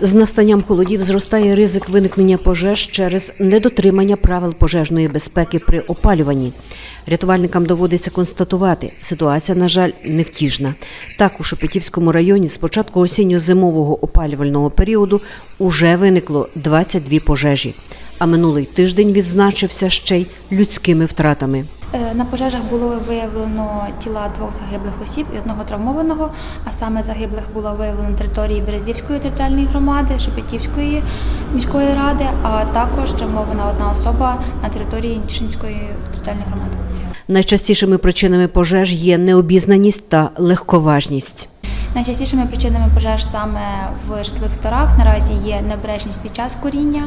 З настанням холодів зростає ризик виникнення пожеж через недотримання правил пожежної безпеки при опалюванні. Рятувальникам доводиться констатувати, ситуація, на жаль, невтішна. Так, у Шепетівському районі з початку осінньо-зимового опалювального періоду уже виникло 22 пожежі. А минулий тиждень відзначився ще й людськими втратами. Е, На пожежах було виявлено тіла двох загиблих осіб і одного травмованого. А саме загиблих було виявлено на території Берездівської територіальної громади, Шепетівської міської ради, а також травмована одна особа на території Нішинської територіальної громади. Найчастішими причинами пожеж є необізнаність та легковажність. Найчастішими причинами пожеж саме в житлових сторах наразі є необережність під час куріння,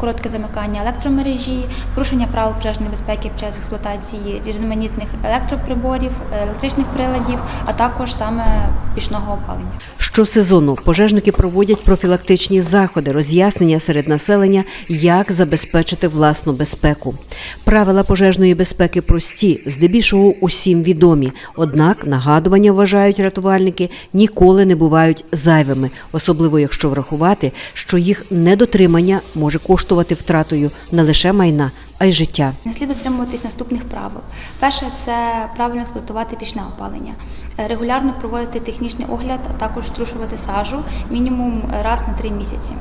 коротке замикання електромережі, порушення правил пожежної безпеки під час експлуатації різноманітних електроприборів, електричних приладів, а також саме пічного опалення. Щосезону пожежники проводять профілактичні заходи, роз'яснення серед населення, як забезпечити власну безпеку. Правила пожежної безпеки прості, здебільшого усім відомі. Однак нагадування вважають рятувальники ніколи не бувають зайвими, особливо якщо врахувати, що їх недотримання може коштувати втратою не лише майна, а й життя. Не слід дотримуватись наступних правил. Перше це правильно експлуатувати пічне опалення, Е, регулярно проводити технічний огляд, а також струшувати сажу мінімум раз на три місяці.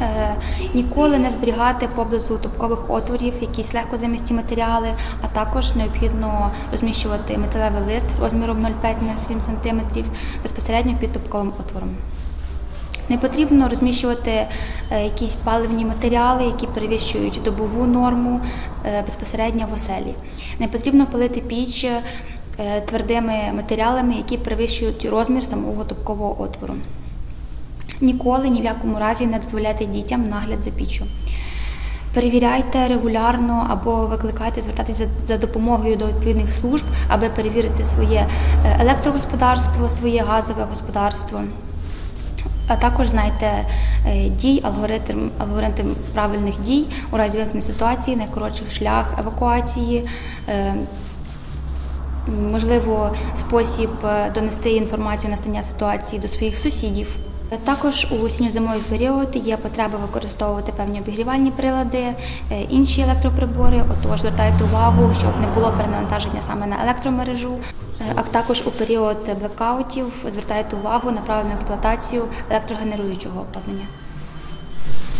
Е, Ніколи не зберігати поблизу топкових отворів якісь легкозамісті матеріали, а також необхідно розміщувати металевий лист розміром 0,5-0,7 см безпосередньо під топковим отвором. Не потрібно розміщувати е, якісь паливні матеріали, які перевищують добову норму е, безпосередньо в оселі. Не потрібно палити піч твердими матеріалами, які перевищують розмір самого топкового отвору. Ніколи ні в якому разі не дозволяйте дітям нагляд за піччю. Перевіряйте регулярно або викликайте, звертайтеся за, допомогою до відповідних служб, аби перевірити своє е, електрогосподарство, своє газове господарство. А також знайте е, дій, алгоритм, алгоритм правильних дій у разі виникнення ситуації, найкоротший шлях евакуації, е, можливо, спосіб донести інформацію настання ситуації до своїх сусідів. Також у осінньо-зимовий період є потреба використовувати певні обігрівальні прилади, е, інші електроприбори. Отож, звертайте увагу, щоб не було перенавантаження саме на електромережу. Е, А також у період блекаутів звертайте увагу на правильну експлуатацію електрогенеруючого обладнання.